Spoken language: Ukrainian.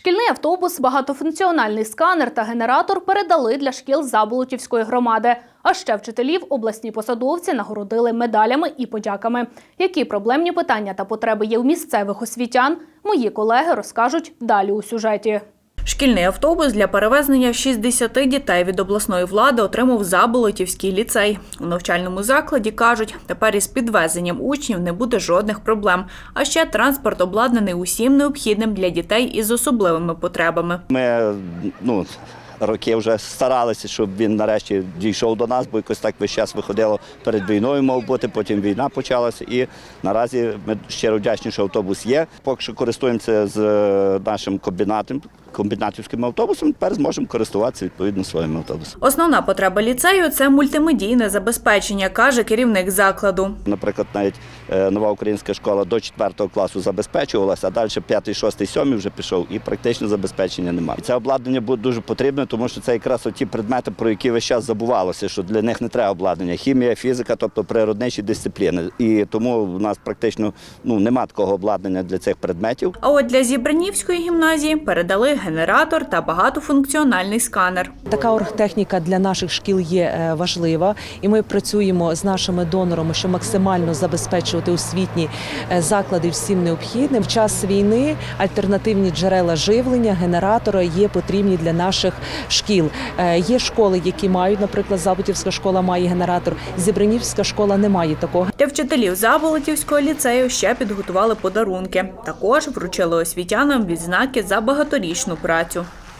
Шкільний автобус, багатофункціональний сканер та генератор передали для шкіл Заболотівської громади. А ще вчителів обласні посадовці нагородили медалями і подяками. Які проблемні питання та потреби є у місцевих освітян, мої колеги розкажуть далі у сюжеті. Шкільний автобус для перевезення 60 дітей від обласної влади отримав Заболотівський ліцей. У навчальному закладі кажуть, тепер із підвезенням учнів не буде жодних проблем. А ще транспорт обладнаний усім необхідним для дітей із особливими потребами. Ми ну, роки вже старалися, щоб він нарешті дійшов до нас, бо якось так весь час виходило перед війною, мав бути, потім війна почалася. І наразі ми щиро вдячні, що автобус є. Поки що користуємося з е, нашим комбінатом, комбінатівським автобусом, тепер зможемо користуватися відповідно своїм автобусом. Основна потреба ліцею це мультимедійне забезпечення, каже керівник закладу. Наприклад, навіть е, нова українська школа до 4 класу забезпечувалася, а далі 5, 6, 7 вже пішов і практично забезпечення немає. Це обладнання буде дуже потрібне, тому що це якраз ті предмети, про які весь час забувалося, що для них не треба обладнання. Хімія, фізика, тобто природничі дисципліни. І тому в нас практично ну, нема такого обладнання для цих предметів. А от для Зібранівської гімназії передали генератор та багатофункціональний сканер. Така оргтехніка для наших шкіл є е, важлива, і ми працюємо з нашими донорами, щоб максимально забезпечувати освітні е, заклади всім необхідним. В час війни альтернативні джерела живлення, генератори є потрібні для наших шкіл. Е, Є школи, які мають, наприклад, Забутівська школа має генератор. Зібринівська школа не має такого. Для вчителів Заболотівського ліцею ще підготували подарунки. Також вручили освітянам відзнаки за багаторічну працю.